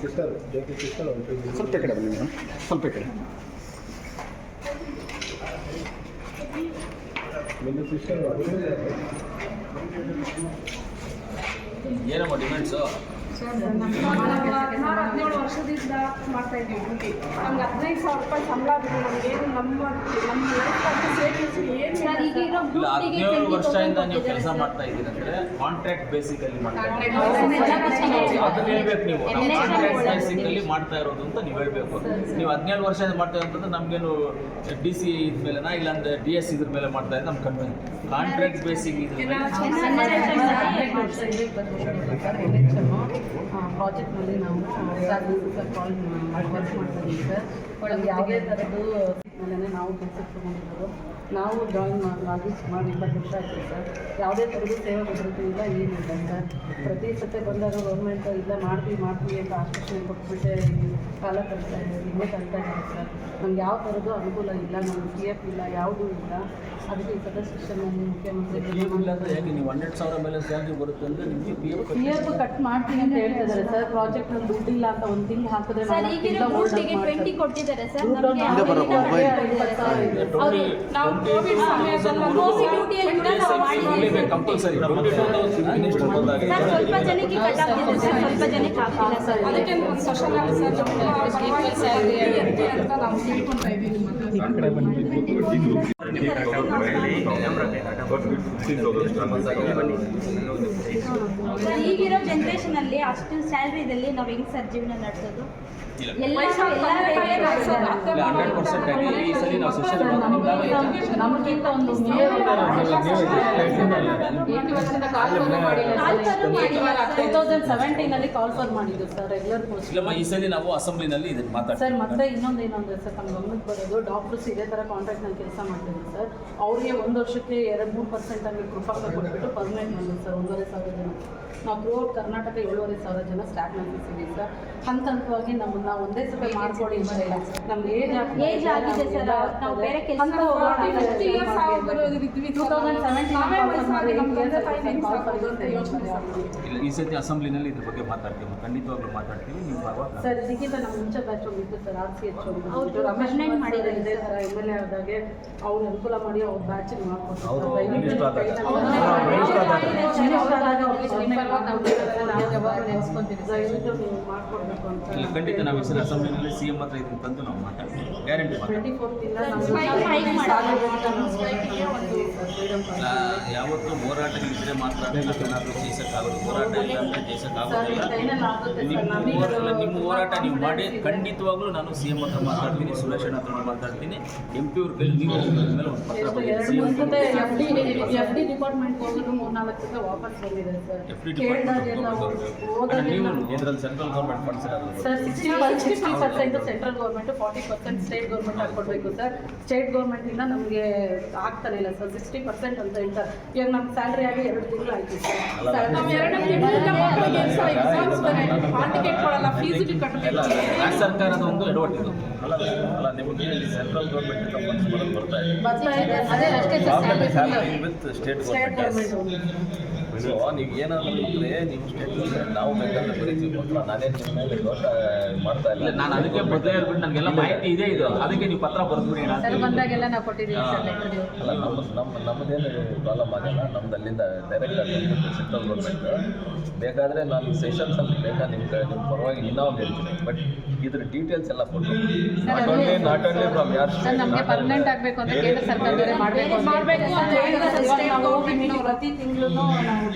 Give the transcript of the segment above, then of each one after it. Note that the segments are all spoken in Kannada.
ಸಿಸ್ಟರ್ ಸ್ವಲ್ಪ ಕಡೆ ಬನ್ನಿ ಮೇಡಮ್. ಸ್ವಲ್ಪ ಈ ಕಡೆ. ಏನಮ್ಮ ಡಿಮ್ಯಾಂಡ್ಸು? ಹದಿನೇಳು ವರ್ಷದಿಂದ ಮಾಡ್ತಾ ಇದ್ದೀವಿ ಡ್ಯೂಟಿ ನಮ್ಗೆ ಹದಿನೈದು ಸಾವಿರ ರೂಪಾಯಿ ಸಂಬಳ ಬಿಟ್ಟು ನಮಗೇನು ನಮ್ಮ ನಮ್ಮ ಲೈಫ್ ಏನು ಇಲ್ಲ ಹದಿನೇಳು ವರ್ಷದಿಂದ ನೀವು ಕೆಲಸ ಮಾಡ್ತಾ ಇದ್ದೀರಂದ್ರೆ ಕಾಂಟ್ರಾಕ್ಟ್ ಬೇಸಿಕಲ್ಲಿ ಮಾಡ್ತಾ. ಅದನ್ನ ಹೇಳ್ಬೇಕು ನೀವು ಕಾಂಟ್ರಾಕ್ಟ್ ಚೆನ್ನಾಗಿ ಬೇಸಿಕ್ ಅಲ್ಲಿ ಮಾಡ್ತಾ ಇರೋದು ಅಂತ ನೀವು ಹೇಳ್ಬೇಕು. ನೀವು ಹದಿನೇಳು ವರ್ಷದಿಂದ ಮಾಡ್ತಾ ಇರೋದಂದ್ರೆ ನಮ್ಗೇನು ಡಿ ಸಿ ಇದ್ರ ಮೇಲೆನಾ ಇಲ್ಲಾಂದ್ರೆ ಡಿ ಎಸ್ ಇದ್ರ ಮೇಲೆ ಮಾಡ್ತಾ ಇದ್ರೆ ನಮ್ಗೆ ಕಡಿಮೆ ಕಾಂಟ್ರಾಕ್ಟ್ ಬೇಸಿಕ್ ಇದ್ರ ಮೇಲೆ ಪ್ರಾಜೆಕ್ಟ್ನಲ್ಲಿ ನಾವು ಕಾಲ್ ವರ್ಕ್ ಮಾಡ್ತಿದ್ದೀವಿ ಸರ್ ಒಳಗೆ ಯಾವುದೇ ಥರದ್ದು ಮೇಲೆ ನಾವು ಕೆಲಸ ತೊಗೊಂಡಿರೋದು. ನಾವು ಜಾಯಿನ್ ಮಾಡಿ ಸುಮಾರು ಇಪ್ಪತ್ತು ವರ್ಷ ಆಯಿತು ಸರ್ ಯಾವುದೇ ಥರದ್ದು ಸೇವೆ ಭದ್ರತೆ ಇಲ್ಲ, ಏನಿಲ್ಲ ಸರ್ ಪ್ರತಿ ಸತೆ ಬಂದಾಗ ಗೌರ್ಮೆಂಟ್ ಇಲ್ಲ, ಮಾಡ್ತೀವಿ ಮಾಡ್ತೀವಿ ಅಂತ ಆಶ್ವಾಸನೆ ಕೊಟ್ಬಿಟ್ಟೆ ಕಾಲ ಕಳ್ತಾ ಇದ್ದಾರೆ ಇನ್ನೇ ಇದ್ದಾರೆ ಸರ್. ನಮ್ಗೆ ಯಾವ ಥರದ್ದು ಅನುಕೂಲ ಇಲ್ಲ ನಮ್ಗೆ ಪಿ ಎಫ್ ಇಲ್ಲ ಯಾವುದೂ ಇಲ್ಲ. ಅದಕ್ಕೆ ಈ ಸದಸ್ಯನಲ್ಲಿ ಮುಖ್ಯಮಂತ್ರಿ ಇಲ್ಲ ಅಂದ್ರೆ ಹೇಗೆ ನೀವು ಹನ್ನೆರಡು ಸಾವಿರ ಮೇಲೆ ಸ್ಯಾಲ್ರಿ ಬರುತ್ತೆ ಅಂತ ನಿಮಗೆ ಪಿ ಎಫ್ ಪಿ ಎಫ್ ಕಟ್ ಮಾಡ್ತೀನಿ ಅಂತ ಹೇಳ್ತಿದ್ದಾರೆ ಸರ್. ಪ್ರಾಜೆಕ್ಟ್ನಲ್ಲಿ ದುಡ್ಡಿಲ್ಲ ಅಂತ ಒಂದು ತಿಂಗಳು ಹಾಕಿದ್ರೆ ಸರ್ up ಡ್ಯೂಟಿಗೆ ಟ್ವೆಂಟಿ ಕೊಟ್ಟಿದ್ದಾರೆ ಸರ್. ದುಡ್ಡು ನಾವು ಕೋವಿಡ್ ಸಮಯದಲ್ಲಿ ಕೋವಿಡ್ ಡ್ಯೂಟಿಯಲ್ಲಿ ಕೂಡ ನಾವು ಮಾಡಿದ್ದೀವಿ. ಕಂಪಲ್ಸರಿ ಸರ್ ಸ್ವಲ್ಪ ಜನಕ್ಕೆ ಕಟ್ ಆಗ್ತಿದೆ ಸರ್. ಸ್ವಲ್ಪ ಜನಕ್ಕೆ ಆಗ್ತಿಲ್ಲ ಸರ್. ಅದಕ್ಕೆ ಒಂದು ಸೋಷಲ್ ಸರ್ ಪರವಾಗಿ ಸ್ಯಾಲ್ರಿ ಅಂತ ನಾವು ತಿಳ್ಕೊತಾ ಇದ್ದೀವಿ ಸರ್ ಈಗಿರೋ ಜನರೇಷನ್ ಅಲ್ಲಿ ಅಷ್ಟು ಸ್ಯಾಲ್ರಿದಲ್ಲಿ ನಾವು ಹೆಂಗ್ ಸರ್ ಜೀವನ ನಡೆಸೋದು ಎಲ್ಲ ಹಂಡ್ರೆಡ್ ಪರ್ಸೆಂಟ್ ಆಗಿ ಈ ಸಲ ನಾವು ಅಸಮ ನಮ್ಗಿಂತ- ಒಂದು ಟೂ ತೌಸಂಡ್ ಸೆವೆಂಟೀನಲ್ಲಿ ಕಾಲ್ ಫಾರ್ ಮಾಡಿದ್ದು ಸರ್ ರೆಗ್ಯುಲರ್ ಪೋಸ್ಟ್ ಇಲ್ಲಮ್ಮ ಈ ಸಲ ನಾವು ಅಸೆಂಬ್ಲಿನಲ್ಲಿ ಇದನ್ನ ಸರ್ ಮತ್ತೆ ಇನ್ನೊಂದು ಏನಂದ್ರೆ ಅಂದರೆ ಸರ್ ತಮ್ಮ ಗಮನಕ್ಕೆ ಬರೋದು ಡಾಕ್ಟರ್ಸ್ ಇದೇ ಥರ ಕಾಂಟ್ರಾಕ್ಟ್ನಲ್ಲಿ ಕೆಲಸ ಮಾಡ್ತಿದ್ದಾರೆ ಸರ್. ಅವರಿಗೆ ಒಂದು ವರ್ಷಕ್ಕೆ ಎರಡು ಮೂರು ಪರ್ಸೆಂಟ್ ಆಗಿ ಕೃಪಾಕ ಕೊಟ್ಬಿಟ್ಟು ಪರ್ಮನೆಂಟ್ ಮಾಡಿದ್ರು ಸರ್ ಒಂದೂವರೆ ಸಾವಿರ ಜನ. ನಾವು ಥ್ರೂ ಔಟ್ ಕರ್ನಾಟಕ ಏಳುವರೆ ಸಾವಿರ ಜನ ಸ್ಟಾಫ್ ನಡೆಸಿದ್ದೀವಿ ಸರ್. ಹಂತ ಹಂತವಾಗಿ ನಮ್ಮನ್ನ ಒಂದೇ ಸಲ ಮಾಡ್ಕೊಳ್ಳಿ ಅಂತ ಇಲ್ಲ ನಮ್ಗೆ ಏಜ್ ಏಜ್ ಆಗಿದೆ ಸರ್. ನಾವು ಬೇರೆ ಕೆಲಸ ಈ ಸತಿ ಅಸೆಂಬ್ಲಿನಲ್ಲಿ ಇದ್ರ ಬಗ್ಗೆ ಮಾತಾಡ್ತೀವಿ. ಖಂಡಿತವಾಗ್ಲೂ ಮಾತಾಡ್ತೀವಿ. ನಿಮ್ಮ ಪರವಾಗಿ ಸರ್ ಇದಕ್ಕಿಂತ ನಮ್ಮ ಮುಂಚೆ ಬ್ಯಾಚ್ ಹೋಗಿತ್ತು ಸರ್ ಆರ್ ಸಿ ಎಚ್ ಹೋಗಿತ್ತು ರಮೇಶ್ ಕುಮಾರ್ ಮಾಡಿದ್ದಾರೆ ಇದೇ ಥರ ಎಂ ಎಲ್ ಎ ಆದಾಗೆ ಅವ್ರು ಅನುಕೂಲ ಮಾಡಿ ಅವ್ರ ಬ್ಯಾಚ್ ಮಾಡ್ಕೊಡ್ತಾರೆ. ನಾವು ಮಾಡ್ಕೊಡ್ಬೇಕು ಅಂತ ಇಲ್ಲ ಖಂಡಿತ ನಾವು ಹೆಸರು ಅಸೆಂಬ್ಲಿನಲ್ಲಿ ಸಿ ಎಂ ಹತ್ರ ಇದನ್ನು ತಂದು ನಾವು ಮಾತಾಡ್ತೀವಿ. ಗ್ಯಾರಂಟಿ ಟ್ವೆಂಟಿ ಫೋರ್ತ್ ಇಲ್ಲ, ಯಾವತ್ತೂ ಹೋರಾಟಗಳಿದ್ರೆ ಮಾತ್ರ ಏನಾದರೂ ಜಯಿಸಕ್ಕಾಗೋದು ಹೋರಾಟ ಇಲ್ಲ. ಅಂದ್ರೆ ಜಯಿಸಕ್ಕಾಗೋದಿಲ್ಲ ನಿಮ್ಮ ಹೋರಾಟ ನಿಮ್ಮ ಹೋರಾಟ ನೀವು ಮಾಡಿ ಖಂಡಿತವಾಗ್ಲೂ ನಾನು ಸಿ ಎಂ ಹತ್ರ ಮಾತಾಡ್ತೀನಿ ಸುರೇಶ್ ಅಣ್ಣ ಹತ್ರ ಮಾತಾಡ್ತೀನಿ. ಎಂ ಪಿ ಅವ್ರ ಕೈಲಿ ನೀವು ಮೇಲೆ ಒಂದು ಪತ್ರ ನೀವು ಇದರಲ್ಲಿ ಸೆಂಟ್ರಲ್ ಗೌರ್ಮೆಂಟ್. ಫಂಡ್ಸ್ ಏನಾದರೂ sir sixty sixty percent central government forty percent state government ಹಾಕ್ಕೊಡ್ಬೇಕು sir. State ಗೌರ್ಮೆಂಟಿಂದ ನಮಗೆ ಆಗ್ತಾ ಇಲ್ಲ ಸರ್ ಸಿಕ್ಸ್ಟಿ ಪರ್ಸೆಂಟ್ ಅಂತ ಹೇಳ್ತಾರೆ. ಇವಾಗ ನಮ್ಮ ಸ್ಯಾಲ್ರಿ ಆಗಿ ಎರಡು ತಿಂಗಳು ಆಯ್ತು ಸರ್ ಎರಡು ಎಕ್ಸಾಮ್ಸ್ ಹಾಲ್ ಟಿಕೆಟ್ ಕೊಡಲ್ಲ ಫೀಸ್ ಕಟ್ಟಬೇಕು ಸರ್ಕಾರದ ಒಂದು ಎಡವಟ್ಟು ಇದು ಅಲ್ಲ ನಿಮಗೆ ಸೆಂಟ್ರಲ್ ಗೌರ್ಮೆಂಟ್ ಫಂಡ್ಸ್ ಬರೋದು ಬರ್ತಾ ಇದೆ. ಅದೇ ಅಷ್ಟೇ ಸ್ಟೇಟ್ ಗೌರ್ಮೆಂಟ್ ಸೊ ನೀವು ಏನಾದರೂ ಇದ್ರೆ ನೀವು ಬೇಕಾದ್ರೆ ಬರೀತೀವಿ ಮಾತ್ರ ನಾನೇ ನಿಮ್ಮ ಮೇಲೆ ದೋಷ ಮಾಡ್ತಾ ಇಲ್ಲ. ನಾನು ಅದಕ್ಕೆ ಬದಲೇ ಹೇಳ್ಬಿಟ್ಟು ನನಗೆಲ್ಲ ಮಾಹಿತಿ ಇದೆ ಇದು. ಅದಕ್ಕೆ ನೀವು ಪತ್ರ ಬರೆದ್ಬಿಡಿ ಅಂತ ಸರ್ ಬಂದಾಗೆಲ್ಲ ನಾವು ಕೊಟ್ಟಿದ್ದೀವಿ ಸರ್ ಅಲ್ಲ ನಮ್ಮ ನಮ್ಮ ನಮ್ಮದೇನು ಪ್ರಾಬ್ಲಮ್ ಆಗಲ್ಲ. ನಮ್ದು ಅಲ್ಲಿಂದ ಡೈರೆಕ್ಟ್ ಆಗಿ ಸೆಂಟ್ರಲ್ ಗೌರ್ಮೆಂಟ್ ಬೇಕಾದರೆ ನಾನು ಸೆಷನ್ಸ್ ಅಲ್ಲಿ ಬೇಕಾ ನಿಮ್ಮ ಕಡೆ ನಿಮ್ಮ ಪರವಾಗಿ ಇನ್ನೊಂದು ಹೇಳ್ತೀನಿ. ಬಟ್ ಇದ್ರ ಡೀಟೇಲ್ಸ್ ಎಲ್ಲ ಕೊಟ್ಟು not only not only from ಯಾರ್ ಸರ್ ನಮಗೆ ಪರ್ಮನೆಂಟ್ ಆಗಬೇಕು ಅಂತ ಕೇಂದ್ರ ಸರ್ಕಾರದವರೇ ಮಾಡಬೇಕು ಮಾಡ್ಬೇಕು ಅಂತ ಪ್ರತಿ ತಿಂಗಳು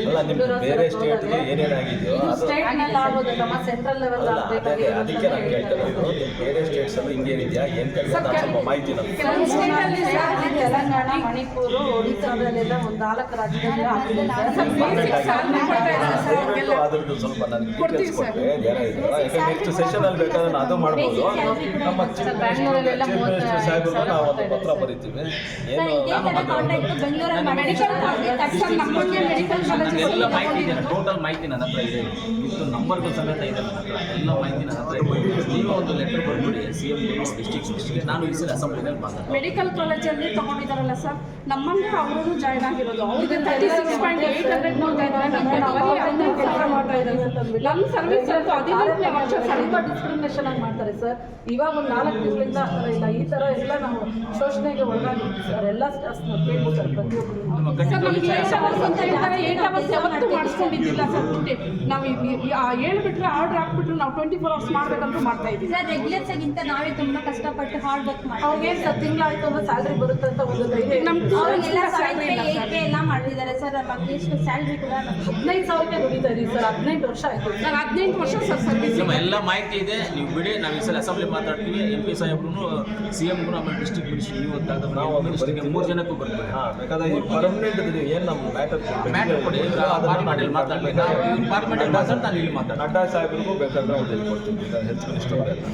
ಅಲ್ಲ ನಿಮ್ದು ಬೇರೆ ಸ್ಟೇಟ್ಗೆ ಏನೇನಾಗಿದೆಯೋ ಅದು ಸ್ಟೇಟ್ನಲ್ಲಿ ಆಗೋದು ನಮ್ಮ ಸೆಂಟ್ರಲ್ ಲೆವೆಲ್ ಅಲ್ಲ ಅದೇ ಅದೇ ಅದಕ್ಕೆ ನಾನು ಕೇಳ್ತಾ ಇರೋದು ಬೇರೆ ಸ್ಟೇಟ್ಸ್ ಅಲ್ಲಿ ಹಿಂಗೇನಿದೆಯಾ ಏನು ಕೆಲಸ ಸ್ವಲ್ಪ ಮಾಹಿತಿ ನಮ್ಗೆ. ತೆಲಂಗಾಣ ಮಣಿಪುರ ಒಂದು ನಾಲ್ಕು ರಾಜ್ಯದಲ್ಲಿ ಸರ್ ದಯವಿಟ್ಟು ಅದ್ರದ್ದು ಸ್ವಲ್ಪ ನನಗೆ ಕೊಡ್ತೀವಿ ಡೀಟೇಲ್ಸ್ ಸರ್. ಕೊಟ್ಟರೆ ಜನ ಯಾಕಂದ್ರೆ ನೆಕ್ಸ್ಟ್ ಸೆಷನ್ ಅಲ್ಲಿ ಬೇಕಾದ್ರೆ ನಾನು ಅದು ಮಾಡ್ಬೋದು ನಮ್ಮ ಚೀಫ್ ಮಿನಿಸ್ಟರ್ ನಾವು ಒಂದು ಪತ್ರ ಬರೀತೀವಿ. ಏನು ನಾನು ಬೆಂಗಳೂರಲ್ಲಿ ಮೆಡಿಕಲ್ ಮೆಡಿಕಲ್ ನನಗೆಲ್ಲ ಮಾಹಿತಿ ಇದೆ. ಟೋಟಲ್ ಮಾಹಿತಿ ನನ್ನ ಹತ್ರ ಇದೆ. ಇದು ನಂಬರ್ಗಳು ಸಮೇತ ಇದೆ ನನ್ನ ಹತ್ರ. ಎಲ್ಲ ಮಾಹಿತಿ ನನ್ನ ಹತ್ರ ಇದೆ. ನೀವು ಒಂದು ಲೆಟರ್ ಬರ್ಬಿಡಿ ಸಿ ಎಂ ಡಿಸ್ಟಿಕ್ ಮಿನಿಸ್ಟರ್ಗೆ ನಾನು ಈ ಸಲ ಅಸೆಂಬ್ಲಿನಲ್ಲಿ ಮಾತಾಡ್ತೀನಿ ಮೆಡಿಕಲ್ ಕಾಲೇಜಲ್ಲಿ ತಗೊಂಡಿದ್ದಾರಲ್ಲ ಸರ್ ನಮ್ಮನ್ನೇ ಅವರು ಜಾಯ್ನ್ ಆಗಿರೋದು. ಅವ್ರಿಗೆ thirty six point eight hundred ನೋಡ್ತಾ ಇದ್ದಾರೆ. ನಮ್ಮ ಸರ್ವಿಸ್ ಅಂತೂ ಹದಿನೆಂಟನೇ ವರ್ಷ ಸ್ವಲ್ಪ ಡಿಸ್ಕ್ರಿಮಿನೇಷನ್ ಆಗಿ ಮಾಡ್ತಾರೆ ಸರ್ ಇವಾಗ ಒಂದು ನಾಲ್ಕು ತಿಂಗಳಿಂದ ಆ ಥರ ಇಲ್ಲ ಈ ಥರ ಎಲ್ಲ ನಾವು ಶೋಷಣೆಗೆ ಒಳಗಾಗಿದ್ದೀವಿ ಸರ್ ಎಲ್ಲ ಸ್ಟಾಫ್ ಕೇಳಿ ಸರ್ ಪ್ರತಿಯೊಬ್ಬರು ಸರ್ ನಮ್ಗೆ ಏಟ್ ಅವರ್ಸ್ ಅಂತ ಹೇಳ್ತಾರೆ ಏಟ್ ಕೆಲಸ ಯಾವತ್ತೂ. ಮಾಡಿಸ್ಕೊಂಡಿದ್ದಿಲ್ಲ ಸರ್ ಡ್ಯೂಟಿ ನಾವು ಹೇಳ್ಬಿಟ್ರೆ ಆರ್ಡರ್ ಹಾಕ್ಬಿಟ್ರೆ ನಾವು ಟ್ವೆಂಟಿ ಫೋರ್ ಅವರ್ಸ್ ಮಾಡ್ಬೇಕಂತ ಮಾಡ್ತಾ ಇದ್ದೀವಿ ಸರ್ ರೆಗ್ಯುಲರ್ಸ್ ಆಗಿಂತ ನಾವೇ ತುಂಬಾ ಕಷ್ಟಪಟ್ಟು ಹಾರ್ಡ್ ವರ್ಕ್ ಮಾಡಿ ಅವ್ರಿಗೆ ಸರ್ ತಿಂಗಳಾಯ್ತು ಅಂದ್ರೆ ಸ್ಯಾಲ್ರಿ ಬರುತ್ತೆ ಅಂತ ಒಂದು ಧೈರ್ಯ ಇದೆ. ನಮ್ಮ ಅವ್ರಿಗೆಲ್ಲ ಎಲ್ಲ ಮಾಡಿದ್ದಾರೆ ಸರ್. ಎಷ್ಟು ಸ್ಯಾಲ್ರಿ ಕೂಡ ಹದಿನೈದು ಹದಿನೈದು ಸಾವಿರಕ್ಕೆ ದುಡಿತಾ ಇದೀವಿ ಸರ್. ಹದಿನೆಂಟು ವರ್ಷ ಆಯ್ತು. ಸರ್ ಹದಿನೆಂಟು ವರ್ಷ ಸರ್ ಸರ್ವಿಸ್ ನಮ್ಮ ಎಲ್ಲ ಮಾಹಿತಿ ಇದೆ. ನೀವು ಬಿಡಿ ನಾವು ಈ ಸಲ ಅಸೆಂಬ್ಲಿ ಮಾತಾಡ್ತೀವಿ. ಎಂ ಪಿ ಸಾಹೇಬ್ರು ಸಿ ಎಮ್ಗೂ ಆಮೇಲೆ ಡಿಸ್ಟ್ರಿಕ್ಟ್ ಮಿನಿಸ್ಟರ್ ನೀವು ಅಂತ ನಾವು ಮೂರು ಜನಕ್ಕೂ ಬರ್ತೀವಿ. ಹಾಂ ಬೇಕಾದ್ರೆ ಪರ್ಮನೆಂಟ್ ಏನು ನಮ್ಮ ಮ್ಯಾಟರ್ ಮ್ಯಾಟರ್ ಕೊಡಿ. ಪಾರ್ಲಿಮೆಂಟಲ್ಲಿ ಮಾತಾಡಲಿ ನಾವು ಪಾರ್ಲಿಮೆಂಟಲ್ಲಿ ಮಾತಾಡಿ ನಾನು ಇಲ್ಲಿ ಮಾತಾಡ ನಡ್ಡಾ ಸಾಹೇಬ್ರಿಗೂ ಬೇಕಾದ್ರೆ ಹೆಲ್ತ್ ಮಿನಿಸ್ಟರ್ ಅವರೆಲ್ಲ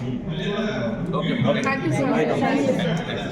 ಓಕೆ ಥ್ಯಾಂಕ್ ಯು ಸರ್